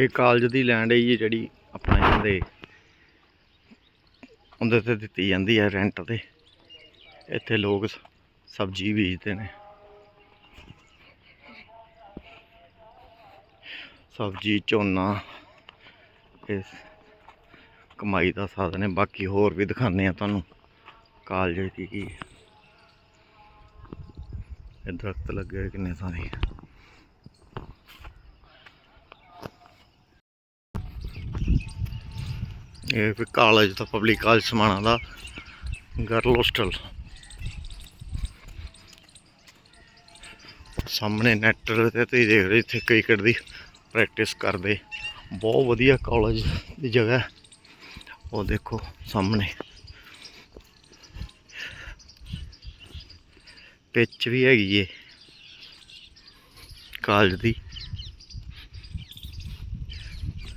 ਇਹ ਕਾਲਜ ਦੀ ਲੈਂਡ ਹੈ ਜੀ ਜਿਹੜੀ ਆਪਣਾ ਇਹਨਾਂ ਦੇ ਉਹਦੇ ਤੇ ਦਿੱਤੀ ਜਾਂਦੀ ਹੈ ਰੈਂਟ ਤੇ। ਇੱਥੇ ਲੋਕ ਸਬਜ਼ੀ ਬੀਜਦੇ ਨੇ। ਸਬਜ਼ੀ, ਝੋਨਾ ਇਹ ਕਮਾਈ ਦਾ ਸਾਧਨ ਹੈ। ਬਾਕੀ ਹੋਰ ਵੀ ਦਿਖਾਉਂਦੇ ਆ ਤੁਹਾਨੂੰ ਕਾਲਜ ਦੀ ਕੀ ਇਹ ਦਰਖਤ ਲੱਗੇ ਹੋਏ ਕਿੰਨੇ ਸਾਰੇ। ਇਹ ਕਾਲਜ ਦਾ ਪਬਲਿਕ ਕਾਲਜ ਸਮਾਣਾ ਦਾ ਗਰਲ ਹੋਸਟਲ ਸਾਹਮਣੇ ਨੈਟ ਤੇ ਤੁਸੀਂ ਦੇਖ ਰਹੇ ਇੱਥੇ ਕ੍ਰਿਕਟ ਦੀ ਪ੍ਰੈਕਟਿਸ ਕਰਦੇ। ਬਹੁਤ ਵਧੀਆ ਕਾਲਜ ਦੀ ਜਗ੍ਹਾ ਉਹ ਦੇਖੋ ਸਾਹਮਣੇ। ਪਿੱਚ ਵੀ ਹੈਗੀ ਏ ਕਾਲਜ ਦੀ।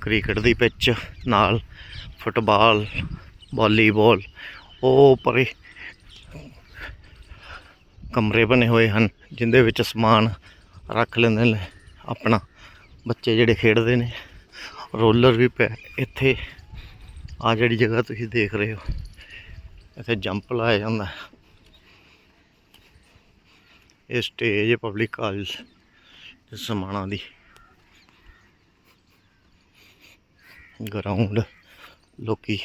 ਕ੍ਰਿਕਟ ਦੀ ਪਿੱਚ ਨਾਲ। ਫੁੱਟਬਾਲ, ਵਾਲੀਬਾਲ, ਉਹ ਪਰੇ ਕਮਰੇ ਬਣੇ ਹੋਏ ਹਨ, ਜਿੰਦੇ ਵਿੱਚ ਸਮਾਨ ਰੱਖ ਲੈਂਦੇ ਨੇ ਆਪਣਾ। ਬੱਚੇ ਜਿਹੜੇ ਖੇਡਦੇ ਨੇ, ਰੋਲਰ ਵੀ ਪਿਆ ਇੱਥੇ ਆ ਜਿਹੜੀ ਜਗ੍ਹਾ ਤੁਸੀਂ ਦੇਖ ਰਹੇ ਹੋ, ਇੱਥੇ ਜੰਪ ਲਾਇਆ ਜਾਂਦਾ। ਇਹ ਸਟੇਜ ਹੈ ਪਬਲਿਕ ਕਾਲਜ ਤੇ ਸਮਾਣਾ ਦੀ ਗਰਾਊਂਡ ਲੋਕੀ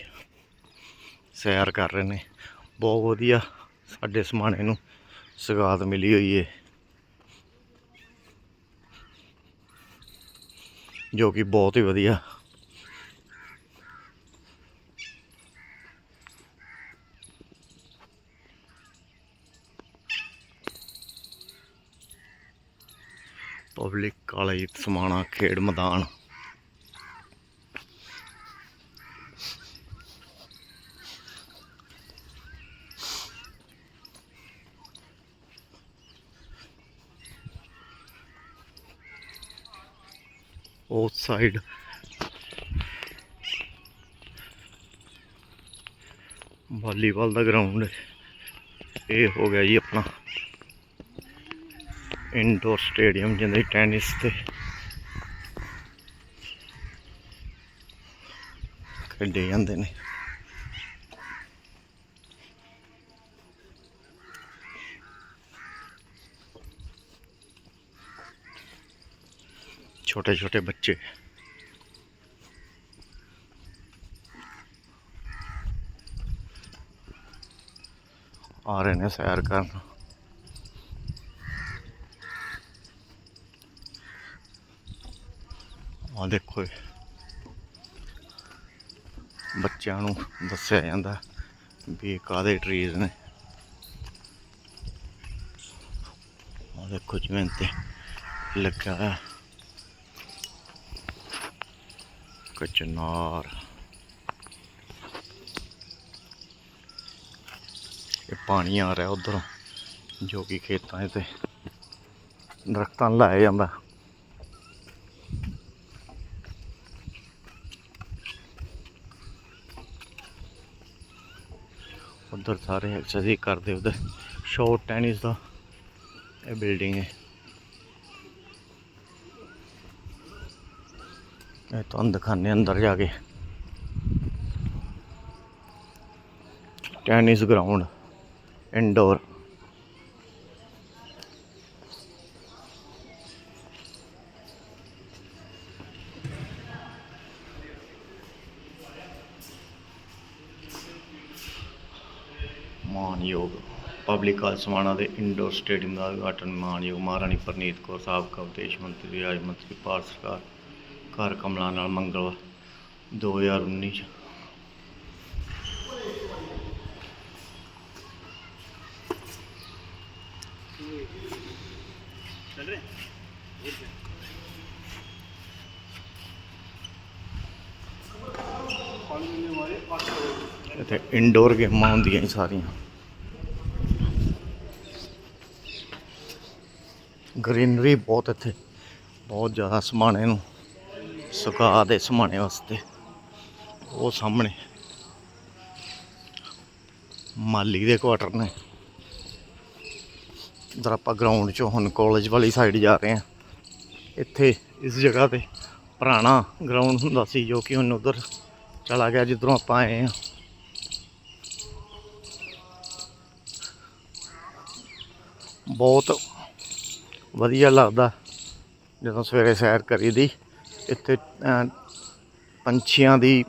ਸੈਰ ਕਰ ਰਹੇ ਨੇ। ਬਹੁਤ ਵਧੀਆ ਸਾਡੇ ਸਮਾਣੇ ਨੂੰ ਸਗਾਤ ਮਿਲੀ ਹੋਈ ਹੈ ਜੋ ਕਿ ਬਹੁਤ ਹੀ ਵਧੀਆ। ਪਬਲਿਕ ਕਾਲਜ ਸਮਾਣਾ ਖੇਡ ਮੈਦਾਨ। ਉਸ ਸਾਈਡ ਵਾਲੀਬਾਲ ਦਾ ਗਰਾਊਂਡ ਇਹ ਹੋ ਗਿਆ ਜੀ ਆਪਣਾ ਇਨਡੋਰ ਸਟੇਡੀਅਮ ਜਿਹਦੇ ਟੈਨਿਸ ਤੇ ਖੇਡੇ ਜਾਂਦੇ ਨੇ। ਛੋਟੇ ਛੋਟੇ ਬੱਚੇ। ਆ ਰਹੇ ਨੇ ਸੈਰ ਕਰਨ। ਆ ਦੇਖੋ ਇਹ। ਬੱਚਿਆਂ ਨੂੰ ਦੱਸਿਆ ਜਾਂਦਾ ਵੀ ਇਹ ਕਾਹਦੇ ਟਰੀਜ਼ ਨੇ। ਆ ਦੇਖੋ ਜਿਵੇਂ ਤੇ ਲੱਗਾ ਹੋਇਆ ਕਚਨਾਰ ਇਹ ਪਾਣੀ ਆ ਰਿਹਾ ਉਧਰੋਂ, ਜੋ ਕਿ ਖੇਤਾਂ 'ਚ ਤੇ ਦਰਖਤਾਂ ਨੂੰ ਲਾਇਆ ਜਾਂਦਾ। ਉਧਰ ਸਾਰੇ ਐਕਸਰਸਾਈਜ਼ ਕਰਦੇ ਉਧਰ ਸ਼ੋਰਟ ਟੈਨਿਸ ਦਾ। ਇਹ ਬਿਲਡਿੰਗ ਹੈ। ਇਹ ਤੁਹਾਨੂੰ ਦਿਖਾਣੇ ਅੰਦਰ ਜਾ ਕੇ। ਟੈਨਿਸ ਗਰਾਊਂਡ ਇਨਡੋਰ ਮਾਨਯੋਗ ਪਬਲਿਕ ਹਾਲ ਸਮਾਣਾ ਦੇ ਇੰਡੋਰ ਸਟੇਡੀਅਮ ਦਾ ਉਦਘਾਟਨ ਮਾਨਯੋਗ ਮਹਾਰਾਣੀ ਪ੍ਰਨੀਤ ਕੌਰ, ਸਾਬਕਾ ਵਿਦੇਸ਼ ਮੰਤਰੀ, ਰਾਜ ਮੰਤਰੀ, ਭਾਰਤ ਸਰਕਾਰ ਘਰ ਕਮਲਾ ਨਾਲ ਮੰਗਲਵਾਰ 2019 ਚ। ਇੱਥੇ ਇਨਡੋਰ ਗੇਮਾਂ ਹੁੰਦੀਆਂ ਸਾਰੀਆਂ। ਗ੍ਰੀਨਰੀ ਬਹੁਤ ਇੱਥੇ, ਬਹੁਤ ਜ਼ਿਆਦਾ ਸਮਾਣੇ ਨੂੰ ਸੁਕਾ ਦੇ ਸਮਾਣੇ ਵਾਸਤੇ। ਉਹ ਸਾਹਮਣੇ। ਮਾਲੀ ਦੇ ਕੁਆਟਰ ਨੇ। ਇਧਰ ਆਪਾਂ ਗਰਾਊਂਡ ਚੋਂ ਹੁਣ ਕਾਲਜ ਵਾਲੀ ਸਾਈਡ ਜਾ ਰਹੇ ਹਾਂ। ਇੱਥੇ ਇਸ ਜਗ੍ਹਾ ਤੇ ਪੁਰਾਣਾ ਗਰਾਊਂਡ ਹੁੰਦਾ ਸੀ ਜੋ ਕਿ ਹੁਣ ਉਧਰ ਚਲਾ ਗਿਆ, ਜਿੱਧਰੋਂ ਆਪਾਂ ਆਏ ਹਾਂ। ਬਹੁਤ ਵਧੀਆ ਲੱਗਦਾ ਜਦੋਂ ਸਵੇਰੇ ਸੈਰ ਕਰੀਦੀ। ਇੱਥੇ ਪੰਛੀਆਂ ਦੀ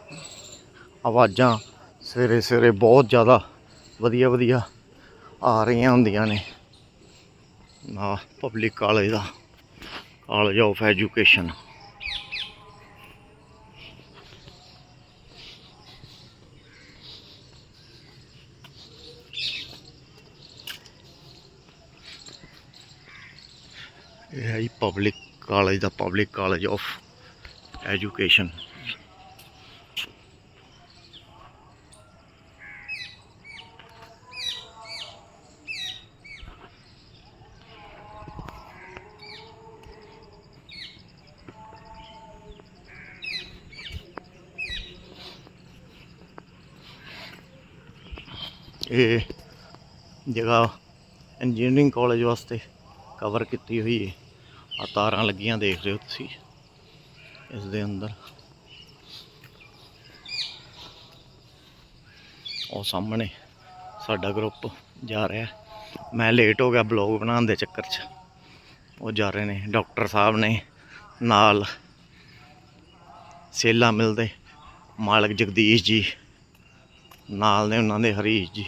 ਆਵਾਜ਼ਾਂ ਸਵੇਰੇ ਸਵੇਰੇ ਬਹੁਤ ਜ਼ਿਆਦਾ ਵਧੀਆ ਵਧੀਆ ਆ ਰਹੀਆਂ ਹੁੰਦੀਆਂ ਨੇ। ਨਾ ਪਬਲਿਕ ਕਾਲਜ ਦਾ, ਕਾਲਜ ਆਫ ਐਜੂਕੇਸ਼ਨ ਇਹ ਹੈ ਪਬਲਿਕ ਕਾਲਜ ਦਾ ਪਬਲਿਕ ਕਾਲਜ ਆਫ ਐਜੂਕੇਸ਼ਨ। ਇਹ ਜਗ੍ਹਾ ਇੰਜੀਨੀਅਰਿੰਗ ਕਾਲਜ ਵਾਸਤੇ ਕਵਰ ਕੀਤੀ ਹੋਈ ਹੈ। ਆ ਤਾਰਾਂ ਲੱਗੀਆਂ ਦੇਖ ਰਹੇ ਹੋ ਤੁਸੀਂ। ਇਸ ਦੇ ਅੰਦਰ। ਉਹ ਸਾਹਮਣੇ ਸਾਡਾ ਗਰੁੱਪ ਜਾ ਰਿਹਾ। ਮੈਂ ਲੇਟ ਹੋ ਗਿਆ ਬਲੌਗ ਬਣਾਉਣ ਦੇ ਚੱਕਰ 'ਚ। ਉਹ ਜਾ ਰਹੇ ਨੇ ਡਾਕਟਰ ਸਾਹਿਬ ਨੇ ਨਾਲ ਸੇਲਾ ਮਿਲਦੇ। ਮਾਲਕ ਜਗਦੀਸ਼ ਜੀ, ਨਾਲ ਨੇ ਉਹਨਾਂ ਦੇ ਹਰੀਸ਼ ਜੀ।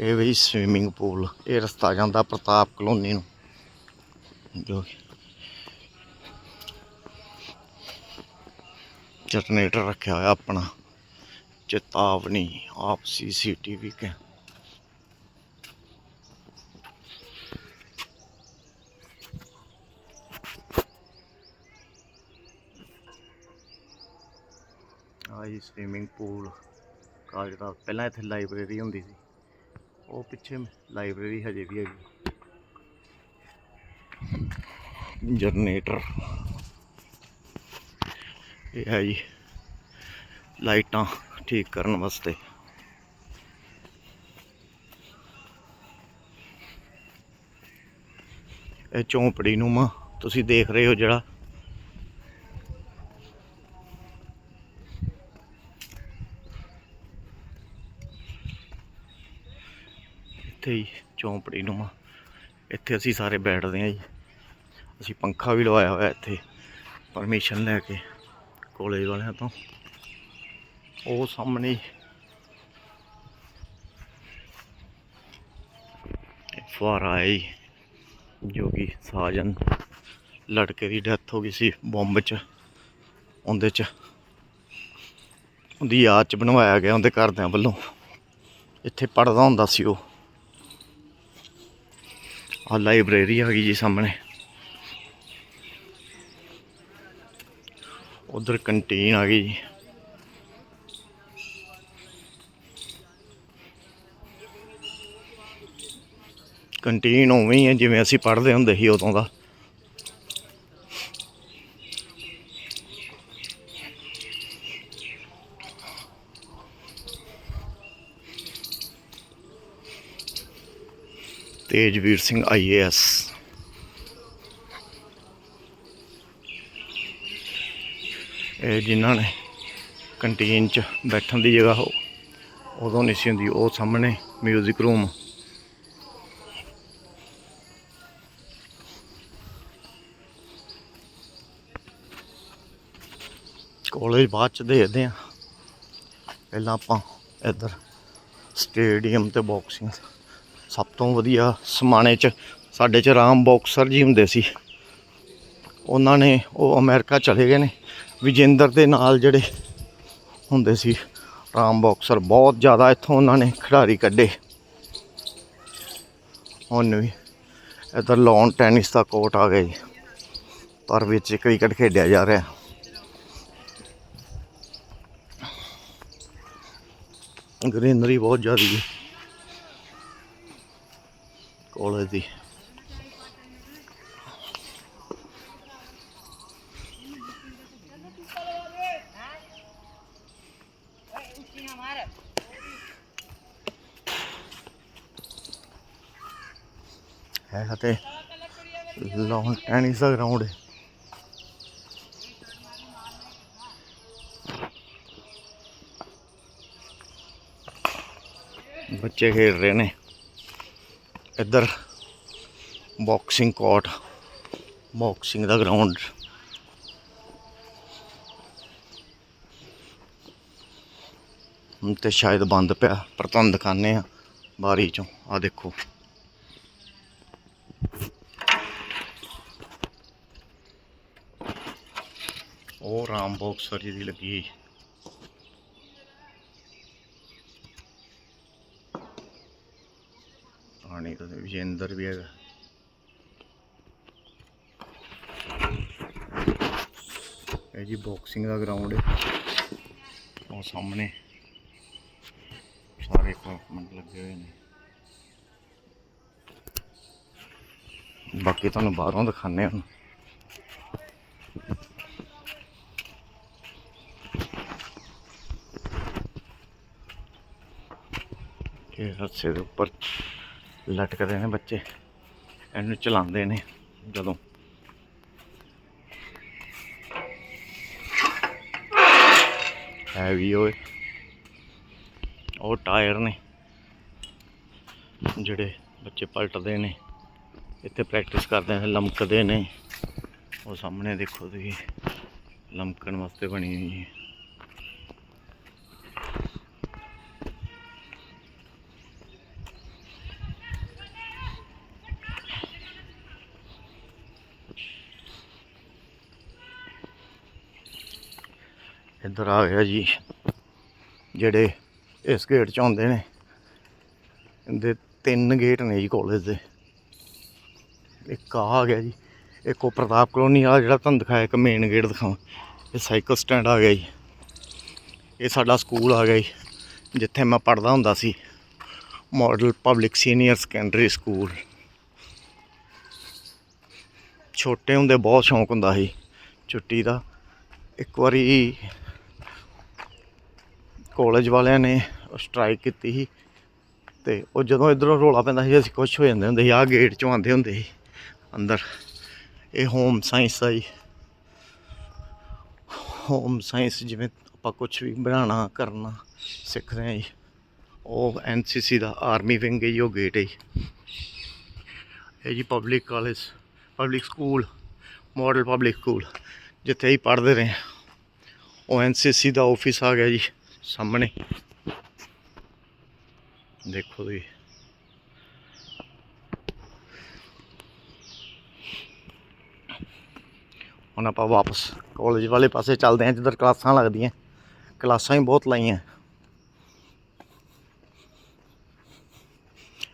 ਇਹ ਵੀ ਸਵਿਮਿੰਗ ਪੂਲ ਇਹ ਰਸਤਾ ਜਾਂਦਾ ਪ੍ਰਤਾਪ ਕਲੋਨੀ ਨੂੰ। ਜੋ ਜਨਰੇਟਰ ਰੱਖਿਆ ਹੋਇਆ ਆਪਣਾ, ਚੇਤਾਵਨੀ ਆਪ ਸੀਸੀਟੀਵੀ ਕੇ ਆ ਸਵਿਮਿੰਗ ਪੂਲ ਕਾਲਜ ਦਾ, ਪਹਿਲਾਂ ਇੱਥੇ ਲਾਇਬ੍ਰੇਰੀ ਹੁੰਦੀ ਸੀ। ਉਹ ਪਿੱਛੇ ਲਾਇਬ੍ਰੇਰੀ ਹਜੇ ਵੀ ਹੈਗੀ। ਜਨਰੇਟਰ। ਇਹ ਹੈ ਜੀ ਲਾਈਟਾਂ ਠੀਕ ਕਰਨ ਵਾਸਤੇ। ਇਹ ਝੌਂਪੜੀ ਨੂੰ ਮਾ ਤੁਸੀਂ ਦੇਖ ਰਹੇ ਹੋ ਜਿਹੜਾ ਇੱਥੇ ਚੌਂਪੜੀ ਝੌਂਪੜੀ ਨੂੰ ਇੱਥੇ ਅਸੀਂ ਸਾਰੇ ਬੈਠਦੇ ਹਾਂ ਜੀ। ਅਸੀਂ ਪੰਖਾ ਵੀ ਲਵਾਇਆ ਹੋਇਆ ਇੱਥੇ ਪਰਮਿਸ਼ਨ ਲੈ ਕੇ ਕਾਲਜ ਵਾਲਿਆਂ ਤੋਂ। ਉਹ ਸਾਹਮਣੇ ਹੀ ਫੁਹਾਰਾ ਹੈ ਜੀ, ਜੋ ਕਿ ਸਾਜਨ ਲੜਕੇ ਦੀ ਡੈਥ ਹੋ ਗਈ ਸੀ ਬੰਬ 'ਚ ਉਹਦੇ 'ਚ। ਉਹਦੀ ਯਾਦ 'ਚ ਬਣਵਾਇਆ ਗਿਆ ਉਹਦੇ ਘਰਦਿਆਂ ਵੱਲੋਂ। ਇੱਥੇ ਪੜਦਾ ਹੁੰਦਾ ਸੀ ਉਹ। ਆ ਲਾਇਬ੍ਰੇਰੀ ਆ ਗਈ ਜੀ ਸਾਹਮਣੇ। ਉਧਰ ਕੰਟੀਨ ਆ ਗਈ ਜੀ। ਕੰਟੀਨ ਉਵੇਂ ਹੀ ਹੈ ਜਿਵੇਂ ਅਸੀਂ ਪੜ੍ਹਦੇ ਹੁੰਦੇ ਸੀ ਉਦੋਂ ਦਾ। ਤੇਜਵੀਰ ਸਿੰਘ ਆਈਏਐਸ ਇਹ ਜਿਨ੍ਹਾਂ ਨੇ ਕੰਟੀਨ 'ਚ ਬੈਠਣ ਦੀ ਜਗ੍ਹਾ ਹੋ ਉਦੋਂ ਨਹੀਂ ਸੀ ਹੁੰਦੀ, ਉਹ ਸਾਹਮਣੇ 뮤직 ਰੂਮ ਕਾਲਜ ਬਾਅਦ ਚ ਦੇਖਦੇ ਆ ਪਹਿਲਾਂ ਆਪਾਂ ਇੱਧਰ ਸਟੇਡੀਅਮ ਤੇ ਬਾਕਸਿੰਗ ਸਭ ਤੋਂ ਵਧੀਆ ਸਮਾਣੇ ਚ ਸਾਡੇ ਚ ਰਾਮ ਬਾਕਸਰ ਜੀ ਹੁੰਦੇ ਸੀ। ਉਹਨਾਂ ਨੇ ਉਹ ਅਮਰੀਕਾ ਚਲੇ ਗਏ ਨੇ। ਵਿਜੇਂਦਰ ਦੇ ਨਾਲ ਜਿਹੜੇ ਹੁੰਦੇ ਸੀ ਰਾਮ ਬਾਕਸਰ, ਬਹੁਤ ਜ਼ਿਆਦਾ ਇੱਥੋਂ ਉਹਨਾਂ ਨੇ ਖਿਡਾਰੀ ਕੱਢੇ। ਹੁਣ ਵੀ ਇੱਧਰ ਲੌਨ ਟੈਨਿਸ ਦਾ ਕੋਰਟ ਆ ਗਿਆ ਜੀ, ਪਰ ਵਿੱਚ ਕ੍ਰਿਕਟ ਖੇਡਿਆ ਜਾ ਰਿਹਾ। ਗ੍ਰੀਨਰੀ ਬਹੁਤ ਜ਼ਿਆਦਾ ਹੈ। ਕਾਲਜ ਦੀ ਹੈ ਤੇ ਲਾਉਣ ਟੈਨਿਸ ਦਾ ਗਰਾਊਂਡ ਹੈ ਬੱਚੇ ਖੇਡ ਰਹੇ ਨੇ ਇੱਧਰ ਬਾਕਸਿੰਗ ਕੋਰਟ ਬਾਕਸਿੰਗ ਦਾ ਗਰਾਊਂਡ ਤੇ ਸ਼ਾਇਦ ਬੰਦ ਪਿਆ, ਪਰ ਤੁਹਾਨੂੰ ਦਿਖਾਣੇ ਆ ਬਾਰੀ ਚੋਂ। ਆ ਦੇਖੋ। ਉਹ ਰਾਮ ਬਾਕਸਰ ਜੀ ਦੀ ਲੱਗੀ ਹੋਈ। ਪਾਣੀ ਤਾਂ ਵਿਜੇਂਦਰ ਵੀ ਹੈਗਾ। ਇਹ ਜੀ ਬਾਕਸਿੰਗ ਦਾ ਗਰਾਊਂਡ ਹੈ। ਉਹ ਸਾਹਮਣੇ ਸਾਰੇ ਇਕਵਿਪਮੈਂਟ ਲੱਗੇ ਹੋਏ ਨੇ। ਬਾਕੀ ਤੁਹਾਨੂੰ ਬਾਹਰੋਂ ਦਿਖਾਣੇ ਹਨ ਇਹ ਰੱਸੇ ਦੇ ਉੱਪਰ ਲਟਕਦੇ ਨੇ ਬੱਚੇ। ਇਹਨੂੰ ਚਲਾਉਂਦੇ ਨੇ ਜਦੋਂ। ਹੈਵੀ ਓਏ ਉਹ ਟਾਇਰ ਨੇ। ਜਿਹੜੇ ਬੱਚੇ ਪਲਟਦੇ ਨੇ। ਇੱਥੇ ਪ੍ਰੈਕਟਿਸ ਕਰਦੇ ਨੇ, ਲਮਕਦੇ ਨੇ। ਉਹ ਸਾਹਮਣੇ ਦੇਖੋ ਤੁਸੀਂ। ਲਮਕਣ ਵਾਸਤੇ ਬਣੀ ਹੋਈ ਹੈ। ਇੱਧਰ ਆ ਗਿਆ ਜੀ, ਜਿਹੜੇ ਇਸ ਗੇਟ ਚ ਆਉਂਦੇ ਨੇ। ਇਹਦੇ ਤਿੰਨ ਗੇਟ ਨੇ ਜੀ ਕਾਲਜ ਦੇ। ਇੱਕ ਆਹ ਆ ਗਿਆ ਜੀ, ਇੱਕ ਉਹ ਪ੍ਰਤਾਪ ਕਲੋਨੀ ਆ ਜਿਹੜਾ ਤੁਹਾਨੂੰ ਦਿਖਾਇਆ ਇੱਕ ਮੇਨ ਗੇਟ ਦਿਖਾਵਾਂ। ਇਹ ਸਾਈਕਲ ਸਟੈਂਡ ਆ ਗਿਆ ਜੀ। ਇਹ ਸਾਡਾ ਸਕੂਲ ਆ ਗਿਆ ਜੀ, ਜਿੱਥੇ ਮੈਂ ਪੜ੍ਹਦਾ ਹੁੰਦਾ ਸੀ। Model public senior secondary school ਛੋਟੇ ਹੁੰਦੇ ਬਹੁਤ ਸ਼ੌਂਕ ਹੁੰਦਾ ਸੀ। ਛੁੱਟੀ ਦਾ। ਇੱਕ ਵਾਰੀ ਕਾਲਜ ਵਾਲਿਆਂ ਨੇ ਸਟ੍ਰਾਈਕ ਕੀਤੀ ਸੀ ਤੇ ਉਹ ਜਦੋਂ ਇਧਰੋਂ ਰੋਲਾ ਪੈਂਦਾ ਸੀ, ਅਸੀਂ ਖੁਸ਼ ਹੋ ਜਾਂਦੇ ਹੁੰਦੇ ਸੀ, ਆਹ ਗੇਟ ਚੋਂ ਆਉਂਦੇ ਹੁੰਦੇ ਸੀ ਅੰਦਰ। ਇਹ ਹੋਮ ਸਾਇੰਸ ਆ ਜੀ। ਹੋਮ ਸਾਇੰਸ ਜਿਵੇਂ ਆਪਾਂ ਕੁਝ ਵੀ ਬਣਾਉਣਾ, ਕਰਨਾ ਸਿੱਖਦੇ ਹਾਂ ਜੀ। ਉਹ ਐਨਸੀਸੀ ਦਾ ਆਰਮੀ ਵਿੰਗ ਹੈ ਜੀ, ਉਹ ਗੇਟ ਹੈ ਜੀ। ਇਹ ਜੀ public college public school model public school ਜਿੱਥੇ ਅਸੀਂ ਪੜ੍ਹਦੇ ਰਹੇ ਉਹ ਐਨਸੀਸੀ ਦਾ ਆਫਿਸ ਆ ਗਿਆ ਜੀ। ਸਾਹਮਣੇ। ਦੇਖੋ ਜੀ ਹੁਣ ਆਪਾਂ ਵਾਪਸ ਕਾਲਜ ਵਾਲੇ ਪਾਸੇ ਚੱਲਦੇ ਹਾਂ, ਜਿੱਧਰ ਕਲਾਸਾਂ ਲੱਗਦੀਆਂ। ਕਲਾਸਾਂ ਹੀ ਬਹੁਤ ਲਾਈਆਂ।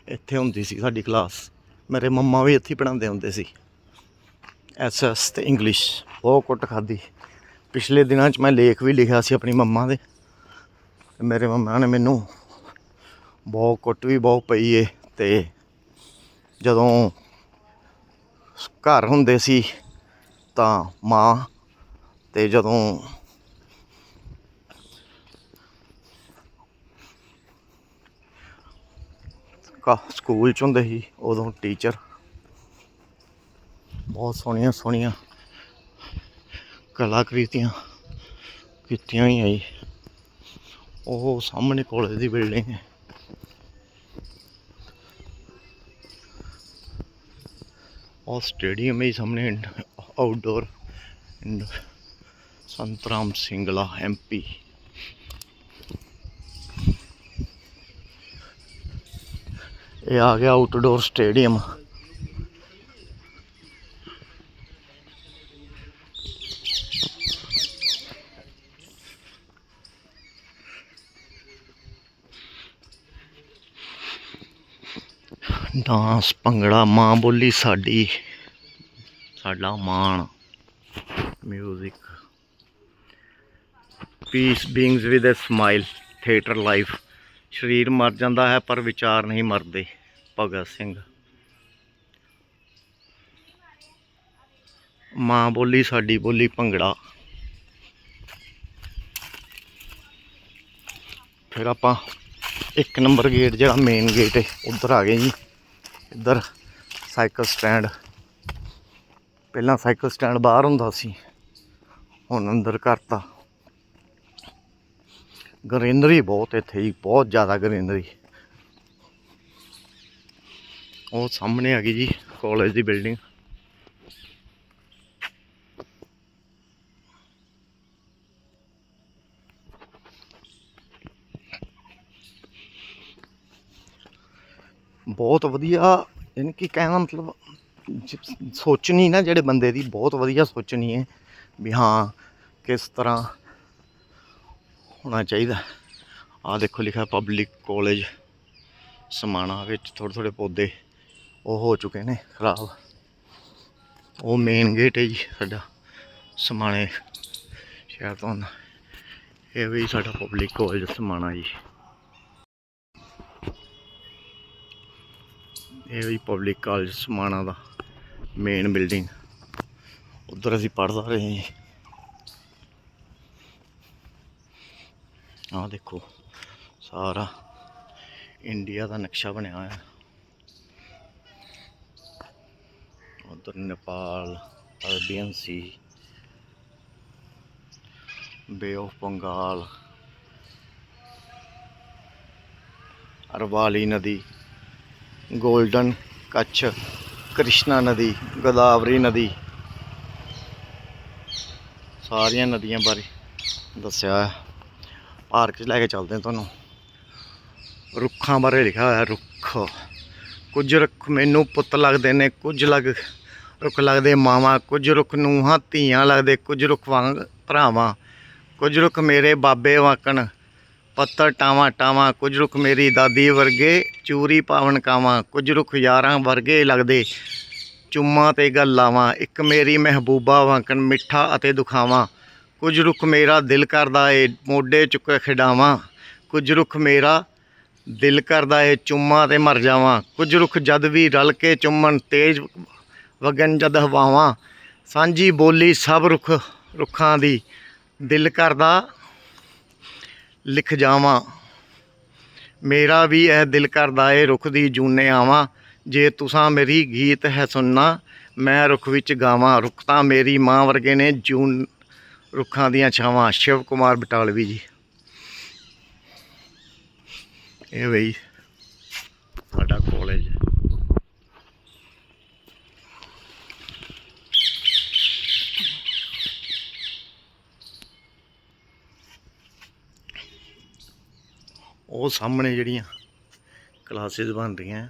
ਇੱਥੇ ਹੁੰਦੀ ਸੀ ਸਾਡੀ ਕਲਾਸ। ਮੇਰੇ ਮੰਮਾ ਵੀ ਇੱਥੇ ਪੜਾਉਂਦੇ ਹੁੰਦੇ ਸੀ। ਐਸਐਸ ਤੇ ਇੰਗਲਿਸ਼, ਬਹੁਤ ਕੁੱਟ ਖਾਦੀ ਪਿਛਲੇ ਦਿਨਾਂ 'ਚ ਮੈਂ ਲੇਖ ਵੀ ਲਿਖਿਆ ਸੀ ਆਪਣੀ ਮੰਮਾ ਦੇ। ਤੇ ਮੇਰੇ ਮੰਮਾ ਨੇ ਮੈਨੂੰ ਬਹੁਤ ਕੁੱਟ ਵੀ ਬਹੁਤ ਪਈ ਏ ਤੇ ਜਦੋਂ ਘਰ ਹੁੰਦੇ ਸੀ ਤਾਂ ਮਾਂ ਤੇ ਜਦੋਂ ਕਾ ਸਕੂਲ ਚ ਹੁੰਦੇ ਸੀ, ਉਦੋਂ ਟੀਚਰ ਬਹੁਤ ਸੋਹਣੀਆਂ ਸੋਹਣੀਆਂ ਕਲਾਕ੍ਰਿਤੀਆਂ ਕੀਤੀਆਂ ਹੀ ਆਈ ਉਹ ਸਾਹਮਣੇ ਕਾਲਜ ਦੀ ਬਿਲਡਿੰਗ ਹੈ। ਉਹ ਸਟੇਡੀਅਮ ਹੈ ਜੀ ਸਾਹਮਣੇ ਆਊਟਡੋਰ ਸੰਤਰਾਮ ਸਿੰਗਲਾ ਐਮਪੀ ਇਹ ਆ ਗਿਆ ਆਊਟਡੋਰ ਸਟੇਡੀਅਮ। ਡਾਂਸ ਭੰਗੜਾ, ਮਾਂ ਬੋਲੀ ਸਾਡੀ, ਸਾਡਾ ਮਾਣ। Music peace beings with a smile theatre life ਸਰੀਰ ਮਰ ਜਾਂਦਾ ਹੈ, ਪਰ ਵਿਚਾਰ ਨਹੀਂ ਮਰਦੇ, ਭਗਤ ਸਿੰਘ। ਮਾਂ ਬੋਲੀ ਸਾਡੀ ਬੋਲੀ ਭੰਗੜਾ। ਫਿਰ ਆਪਾਂ ਇੱਕ ਨੰਬਰ ਗੇਟ ਜਿਹੜਾ ਮੇਨ ਗੇਟ ਹੈ, ਉਧਰ ਆ ਗਏ ਜੀ। ਇੱਧਰ ਸਾਈਕਲ ਸਟੈਂਡ। ਪਹਿਲਾਂ ਸਾਈਕਲ ਸਟੈਂਡ ਬਾਹਰ ਹੁੰਦਾ ਸੀ, ਹੁਣ ਅੰਦਰ ਕਰਤਾ। ਗ੍ਰੀਨਰੀ ਬਹੁਤ ਇੱਥੇ ਜੀ, ਬਹੁਤ ਜ਼ਿਆਦਾ ਗ੍ਰੀਨਰੀ। ਉਹ ਸਾਹਮਣੇ ਆ ਗਈ ਜੀ, ਕਾਲਜ ਦੀ ਬਿਲਡਿੰਗ। ਬਹੁਤ ਵਧੀਆ, ਯਾਨੀ ਕਿ ਕਹਿਣਾ ਮਤਲਬ ਸੋਚਣੀ ਨਾ ਜਿਹੜੇ ਬੰਦੇ ਦੀ ਬਹੁਤ ਵਧੀਆ ਸੋਚਣੀ ਹੈ ਵੀ ਹਾਂ, ਕਿਸ ਤਰ੍ਹਾਂ ਹੋਣਾ ਚਾਹੀਦਾ। ਆ ਦੇਖੋ ਲਿਖਿਆ ਪਬਲਿਕ ਕਾਲਜ ਸਮਾਣਾ ਵਿੱਚ ਥੋੜ੍ਹੇ ਥੋੜ੍ਹੇ ਪੌਦੇ ਉਹ ਹੋ ਚੁੱਕੇ ਨੇ ਖਰਾਬ। ਉਹ ਮੇਨ ਗੇਟ ਹੈ ਜੀ ਸਾਡਾ, ਸਮਾਣੇ ਸ਼ਹਿਰ ਤੋਂ ਇਹ ਵੀ ਸਾਡਾ ਪਬਲਿਕ ਕਾਲਜ ਸਮਾਣਾ ਜੀ। ਇਹ ਵੀ ਪਬਲਿਕ ਕਾਲਜ ਸਮਾਣਾ ਦਾ ਮੇਨ ਬਿਲਡਿੰਗ ਉਧਰ ਅਸੀਂ ਪੜ੍ਹਦਾ ਰਹੇ ਹਾਂ ਆਹ ਦੇਖੋ, ਸਾਰਾ ਇੰਡੀਆ ਦਾ ਨਕਸ਼ਾ ਬਣਿਆ ਹੋਇਆ। ਉਧਰ Nepal Arabian sea bay of Bengal Aravali ਨਦੀ। ਗੋਲਡਨ ਕੱਛ, ਕ੍ਰਿਸ਼ਨਾ ਨਦੀ, ਗੋਦਾਵਰੀ ਨਦੀ। ਸਾਰੀਆਂ ਨਦੀਆਂ ਬਾਰੇ ਦੱਸਿਆ ਹੋਇਆ। ਪਾਰਕ 'ਚ ਲੈ ਕੇ ਚੱਲਦੇ ਹਾਂ ਤੁਹਾਨੂੰ। ਰੁੱਖਾਂ ਬਾਰੇ ਲਿਖਿਆ ਹੋਇਆ, ਰੁੱਖ। ਕੁਝ ਰੁੱਖ ਮੈਨੂੰ ਪੁੱਤ ਲੱਗਦੇ ਨੇ, ਕੁਝ ਲੱਗ, ਰੁੱਖ ਲੱਗਦੇ ਮਾਵਾਂ, ਕੁਝ ਰੁੱਖ ਨੂੰਹਾਂ, ਧੀਆਂ ਲੱਗਦੇ, ਕੁਝ ਰੁੱਖ ਵਾਂਗ ਭਰਾਵਾਂ। ਕੁਝ ਰੁੱਖ ਮੇਰੇ ਬਾਬੇ ਵਾਕਣ। ਪੱਤਰ ਟਾਵਾਂ ਟਾਵਾਂ, ਕੁਝ ਰੁੱਖ ਮੇਰੀ ਦਾਦੀ ਵਰਗੇ, ਚੂਰੀ ਪਾਵਨ ਕਾਵਾਂ, ਕੁਝ ਰੁੱਖ ਯਾਰਾਂ ਵਰਗੇ ਲੱਗਦੇ। ਚੁੰਮਾਂ ਤੇ ਗੱਲਾਵਾਂ ਇੱਕ ਮੇਰੀ ਮਹਿਬੂਬਾ ਵਾਂਕਣ ਮਿੱਠਾ ਅਤੇ ਦੁਖਾਵਾਂ। ਕੁਝ ਰੁੱਖ ਮੇਰਾ ਦਿਲ ਕਰਦਾ ਏ ਮੋਢੇ ਚੁੱਕ ਖਿਡਾਵਾਂ। ਕੁਝ ਰੁੱਖ ਮੇਰਾ ਦਿਲ ਕਰਦਾ ਏ ਚੁੰਮਾ ਤੇ ਮਰ ਜਾਵਾਂ। ਕੁਝ ਰੁੱਖ ਜਦ ਵੀ ਰਲ ਕੇ ਚੁੰਮਣ ਤੇਜ਼ ਵਗਨ ਜਦ ਹਵਾਵਾਂ। ਸਾਂਝੀ ਬੋਲੀ ਸਭ ਰੁੱਖ, ਰੁੱਖਾਂ ਦੀ ਦਿਲ ਕਰਦਾ ਲਿਖ ਜਾਵਾਂ। ਮੇਰਾ ਵੀ ਇਹ ਦਿਲ ਕਰਦਾ ਏ ਰੁੱਖ ਦੀ ਜੂਨੇ ਆਵਾਂ। ਜੇ ਤੁਸਾਂ ਮੇਰੀ ਗੀਤ ਹੈ ਸੁਣਨਾ, ਮੈਂ ਰੁੱਖ ਵਿੱਚ ਗਾਵਾਂ। ਰੁੱਖ ਤਾਂ ਮੇਰੀ ਮਾਂ ਵਰਗੇ ਨੇ ਜੂਨ ਰੁੱਖਾਂ ਦੀਆਂ ਛਾਵਾਂ। ਸ਼ਿਵ ਕੁਮਾਰ ਬਟਾਲਵੀ ਜੀ। ਇਹ ਬਈ ਸਾਡਾ ਕਾਲਜ ਉਹ ਸਾਹਮਣੇ ਜਿਹੜੀਆਂ ਕਲਾਸਿਸ ਬਣ ਰਹੀਆਂ,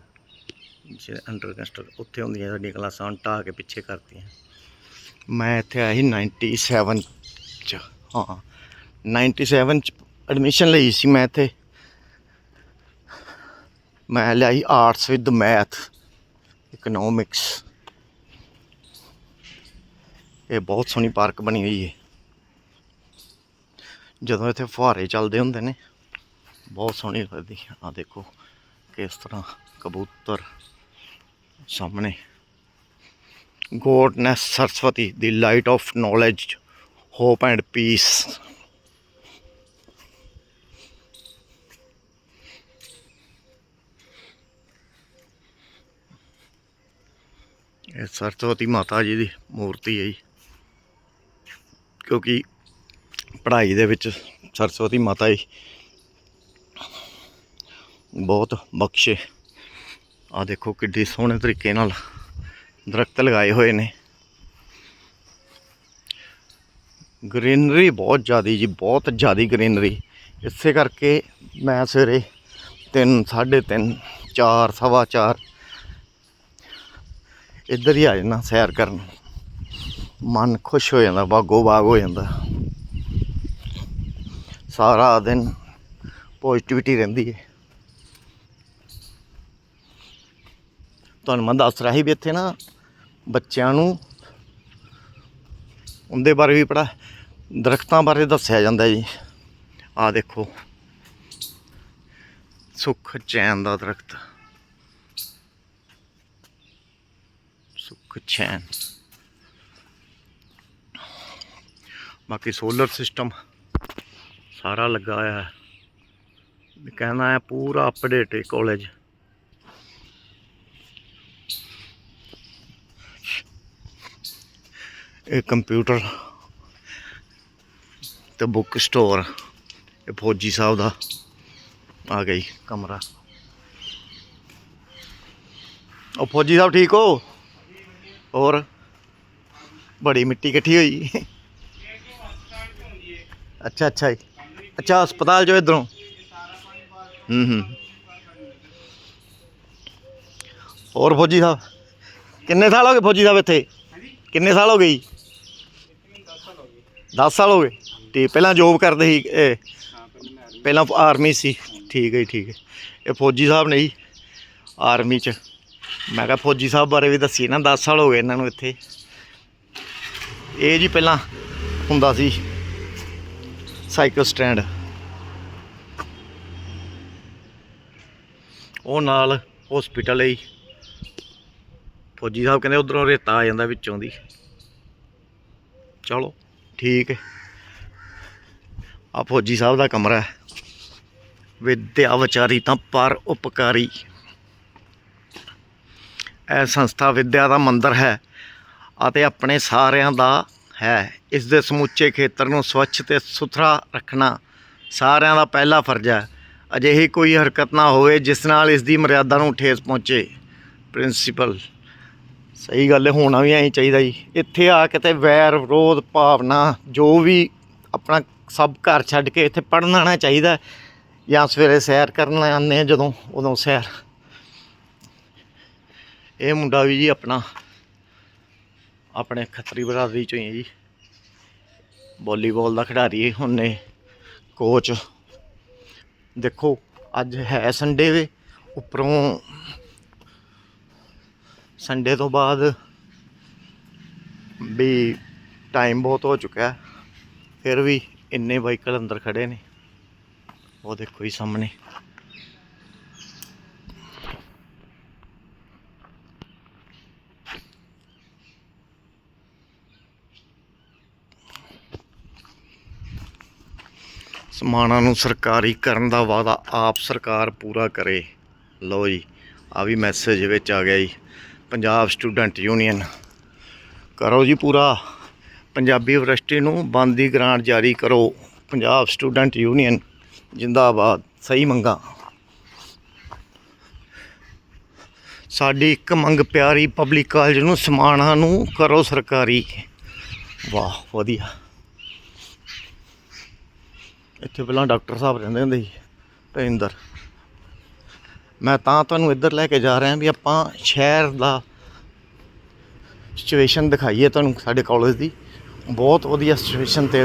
ਜਿਹੜੇ ਅੰਡਰ ਕੰਸਟਰ ਉੱਥੇ ਹੁੰਦੀਆਂ ਸਾਡੀਆਂ ਕਲਾਸਾਂ ਢਾਹ ਕੇ ਪਿੱਛੇ ਕਰਤੀਆਂ। ਮੈਂ ਇੱਥੇ ਆਇਆ ਸੀ 97 ਚ, ਹਾਂ 97 ਚ ਐਡਮਿਸ਼ਨ ਲਈ ਸੀ ਮੈਂ ਇੱਥੇ। ਮੈਂ ਲਿਆਈ ਆਰਟਸ ਵਿਦ ਮੈਥ ਇਕਨੋਮਿਕਸ ਇਹ ਬਹੁਤ ਸੋਹਣੀ ਪਾਰਕ ਬਣੀ ਹੋਈ ਹੈ ਜਦੋਂ ਇੱਥੇ ਫੁਹਾਰੇ ਚੱਲਦੇ ਹੁੰਦੇ ਨੇ ਬਹੁਤ ਸੋਹਣੀ ਲੱਗਦੀ ਆ। ਦੇਖੋ ਕਿਸ ਤਰ੍ਹਾਂ ਕਬੂਤਰ ਸਾਹਮਣੇ। Goddess Saraswati the light of knowledge hope and peace ਇਹ ਸਰਸਵਤੀ ਮਾਤਾ ਜੀ ਦੀ ਮੂਰਤੀ ਹੈ ਜੀ। ਕਿਉਂਕਿ ਪੜ੍ਹਾਈ ਦੇ ਵਿੱਚ ਸਰਸਵਤੀ ਮਾਤਾ ਜੀ ਬਹੁਤ ਬਖਸ਼ੇ। ਆ ਦੇਖੋ ਕਿੱਡੀ ਸੋਹਣੇ ਤਰੀਕੇ ਨਾਲ ਦਰਖਤ ਲਗਾਏ ਹੋਏ ਨੇ। ਗ੍ਰੀਨਰੀ ਬਹੁਤ ਜ਼ਿਆਦੀ ਜੀ, ਬਹੁਤ ਜ਼ਿਆਦੀ ਗ੍ਰੀਨਰੀ ਇਸੇ ਕਰਕੇ ਮੈਂ ਸਵੇਰੇ 3 3:30 4 ਸਵਾ 4 ਇੱਧਰ ਹੀ ਆ ਜਾਂਦਾ ਸੈਰ ਕਰਨ। ਮਨ ਖੁਸ਼ ਹੋ ਜਾਂਦਾ ਬਾਗੋ ਬਾਗ ਹੋ ਜਾਂਦਾ। ਸਾਰਾ ਦਿਨ ਪੋਜ਼ਿਟਿਵਿਟੀ ਰਹਿੰਦੀ ਹੈ ਤੁਹਾਨੂੰ ਮੈਂ ਦੱਸ ਰਿਹਾ ਸੀ ਵੀ ਇੱਥੇ ਨਾ ਬੱਚਿਆਂ ਨੂੰ ਉਹਦੇ ਬਾਰੇ ਵੀ ਪੜਾ ਦਰਖਤਾਂ ਬਾਰੇ ਦੱਸਿਆ ਜਾਂਦਾ ਜੀ। ਆ ਦੇਖੋ। ਸੁੱਖ ਚੈਨ ਦਾ ਦਰਖਤ। ਸੁੱਖ ਚੈਨ। ਬਾਕੀ ਸੋਲਰ ਸਿਸਟਮ ਸਾਰਾ ਲੱਗਾ ਹੋਇਆ ਹੈ। ਵੀ ਕਹਿਣਾ ਹੈ ਪੂਰਾ ਅਪਡੇਟ ਹੈ ਕਾਲਜ। ਇਹ ਕੰਪਿਊਟਰ ਤੇ ਬੁੱਕ ਸਟੋਰ ਇਹ ਫੌਜੀ ਸਾਹਿਬ ਦਾ ਆ ਗਈ ਕਮਰਾ। ਉਹ ਫੌਜੀ ਸਾਹਿਬ ਠੀਕ ਹੋ? ਹੋਰ? ਬੜੀ ਮਿੱਟੀ ਇਕੱਠੀ ਹੋਈ। ਅੱਛਾ ਅੱਛਾ ਜੀ। ਅੱਛਾ, ਹਸਪਤਾਲ ਚੋਂ ਇਧਰੋਂ? ਹੂੰ ਹੂੰ। ਹੋਰ ਫੌਜੀ ਸਾਹਿਬ? ਕਿੰਨੇ ਸਾਲ ਹੋ ਗਏ ਫੌਜੀ ਸਾਹਿਬ ਇੱਥੇ? ਕਿੰਨੇ ਸਾਲ ਹੋ ਗਏ ਜੀ? 10 ਸਾਲ ਹੋ ਗਏ। ਤੇ ਪਹਿਲਾਂ ਜੋਬ ਕਰਦੇ ਸੀ, ਇਹ ਪਹਿਲਾਂ ਆਰਮੀ ਸੀ। ਠੀਕ ਹੈ ਜੀ, ਠੀਕ ਹੈ। ਇਹ ਫੌਜੀ ਸਾਹਿਬ ਨੇ ਜੀ ਆਰਮੀ ਚ। ਮੈਂ ਕਿਹਾ ਫੌਜੀ ਸਾਹਿਬ ਬਾਰੇ ਵੀ ਦੱਸੀ ਨਾ 10 ਸਾਲ ਹੋ ਗਏ ਇਹਨਾਂ ਨੂੰ ਇੱਥੇ। ਇਹ ਜੀ ਪਹਿਲਾਂ ਹੁੰਦਾ ਸੀ ਸਾਈਕਲ ਸਟੈਂਡ। ਉਹ ਨਾਲ ਹਸਪੀਟਲ ਹੈ ਜੀ। ਫੌਜੀ ਸਾਹਿਬ ਕਹਿੰਦੇ ਉਧਰੋਂ ਰੇਤਾ ਆ ਜਾਂਦਾ ਵਿੱਚੋਂ ਦੀ। ਚਲੋ। ਠੀਕ ਆ ਫੌਜੀ ਸਾਹਿਬ ਦਾ ਕਮਰਾ ਹੈ। ਵਿਦਿਆ ਵਿਚਾਰੀ ਤਾਂ ਪਰ ਉਪਕਾਰੀ। ਇਹ ਸੰਸਥਾ ਵਿਦਿਆ ਦਾ ਮੰਦਰ ਹੈ ਅਤੇ ਆਪਣੇ ਸਾਰਿਆਂ ਦਾ ਹੈ। ਇਸ ਦੇ ਸਮੁੱਚੇ ਖੇਤਰ ਨੂੰ ਸਵੱਛ ਤੇ ਸੁਥਰਾ ਰੱਖਣਾ ਸਾਰਿਆਂ ਦਾ ਪਹਿਲਾ ਫਰਜ਼ ਹੈ। ਅਜਿਹੀ ਕੋਈ ਹਰਕਤ ਨਾ ਹੋਵੇ ਜਿਸ ਨਾਲ ਇਸ ਦੀ ਮਰਿਆਦਾ ਨੂੰ ਠੇਸ ਪਹੁੰਚੇ। ਪ੍ਰਿੰਸੀਪਲ ਸਹੀ ਗੱਲ ਹੈ, ਹੋਣਾ ਵੀ ਐਂ ਚਾਹੀਦਾ ਜੀ। ਇੱਥੇ ਆ ਕੇ ਤੇ ਵੈਰ, ਵਿਰੋਧ, ਭਾਵਨਾ, ਜੋ ਵੀ ਆਪਣਾ ਸਭ ਘਰ ਛੱਡ ਕੇ ਇੱਥੇ ਪੜ੍ਹਨ ਆਉਣਾ ਚਾਹੀਦਾ ਜਾਂ ਸਵੇਰੇ ਸੈਰ ਕਰਨ ਆਉਂਦੇ ਹਾਂ ਜਦੋਂ, ਉਦੋਂ ਸੈਰ। ਇਹ ਮੁੰਡਾ ਵੀ ਜੀ ਆਪਣਾ, ਆਪਣੇ ਖੱਤਰੀ ਬਰਾਦਰੀ ਚੋਂ ਹੀ ਹੈ ਜੀ। ਵਾਲੀਬਾਲ ਦਾ ਖਿਡਾਰੀ ਹੈ ਹੁੰਨੇ ਕੋਚ ਦੇਖੋ, ਅੱਜ ਹੈ ਸੰਡੇ ਵੇ, ਉੱਪਰੋਂ ਸੰਡੇ ਤੋਂ ਬਾਅਦ ਵੀ ਟਾਈਮ ਬਹੁਤ ਹੋ ਚੁੱਕਾ ਫਿਰ ਵੀ ਇੰਨੇ ਵਾਹੀਕਲ ਅੰਦਰ ਖੜੇ ਨੇ। ਉਹ ਦੇਖੋ ਹੀ ਸਾਹਮਣੇ। ਸਮਾਨਾਂ ਨੂੰ ਸਰਕਾਰੀ ਕਰਨ ਦਾ ਵਾਅਦਾ ਆਪ ਸਰਕਾਰ ਪੂਰਾ ਕਰੇ। ਲਓ ਜੀ ਆ ਵੀ ਮੈਸੇਜ ਵਿੱਚ ਆ ਗਿਆ ਜੀ। ਪੰਜਾਬ ਸਟੂਡੈਂਟ ਯੂਨੀਅਨ ਕਰੋ ਜੀ ਪੂਰਾ। ਪੰਜਾਬੀ ਯੂਨੀਵਰਸਿਟੀ ਨੂੰ ਬੰਦ ਦੀ ਗ੍ਰਾਂਟ ਜਾਰੀ ਕਰੋ। ਪੰਜਾਬ ਸਟੂਡੈਂਟ ਯੂਨੀਅਨ ਜਿੰਦਾਬਾਦ। ਸਹੀ ਮੰਗਾ। ਸਾਡੀ ਇੱਕ ਮੰਗ ਪਿਆਰੀ ਪਬਲਿਕ ਕਾਲਜ ਨੂੰ, ਸਮਾਣਾ ਨੂੰ ਕਰੋ ਸਰਕਾਰੀ। ਵਾਹ, ਵਧੀਆ। ਇੱਥੇ ਪਹਿਲਾਂ ਡਾਕਟਰ ਸਾਹਿਬ ਰਹਿੰਦੇ ਹੁੰਦੇ ਸੀ। ਭਿੰਦਰ ਮੈਂ ਤਾਂ ਤੁਹਾਨੂੰ ਇੱਧਰ ਲੈ ਕੇ ਜਾ ਰਿਹਾ ਵੀ ਆਪਾਂ ਸ਼ਹਿਰ ਦਾ ਸਿਚੁਏਸ਼ਨ ਦਿਖਾਈਏ ਤੁਹਾਨੂੰ ਸਾਡੇ ਕਾਲਜ ਦੀ। ਬਹੁਤ ਵਧੀਆ ਸਿਚੁਏਸ਼ਨ ਤੇ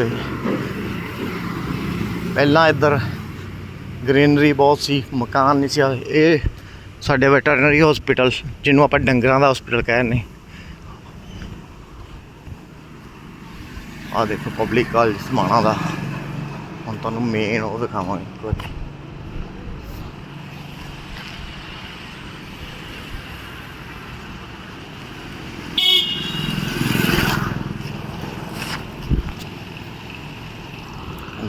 ਪਹਿਲਾਂ ਇੱਧਰ ਗ੍ਰੀਨਰੀ ਬਹੁਤ ਸੀ, ਮਕਾਨ ਨਹੀਂ ਸੀ, ਇਹ ਸਾਡੇ ਵੈਟਰਨਰੀ ਹਸਪੀਟਲ ਜਿਹਨੂੰ ਆਪਾਂ ਡੰਗਰਾਂ ਦਾ ਹਸਪੀਟਲ ਕਹਿੰਦੇ ਆ ਦੇਖੋ ਪਬਲਿਕ ਕਾਲਜ ਸਮਾਣਾ ਦਾ। ਹੁਣ ਤੁਹਾਨੂੰ ਮੇਨ ਉਹ ਦਿਖਾਵਾਂਗੇ, ਇੱਕ ਵਾਰੀ।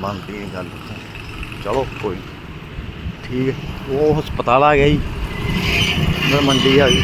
ਬੰਦੀ ਨਹੀਂ ਗੱਲ ਚਲੋ ਕੋਈ ਨੀ। ਠੀਕ ਉਹ ਹਸਪਤਾਲ ਆ ਗਿਆ ਜੀ। ਉਧਰ ਮੰਡੀ ਆ ਗਈ।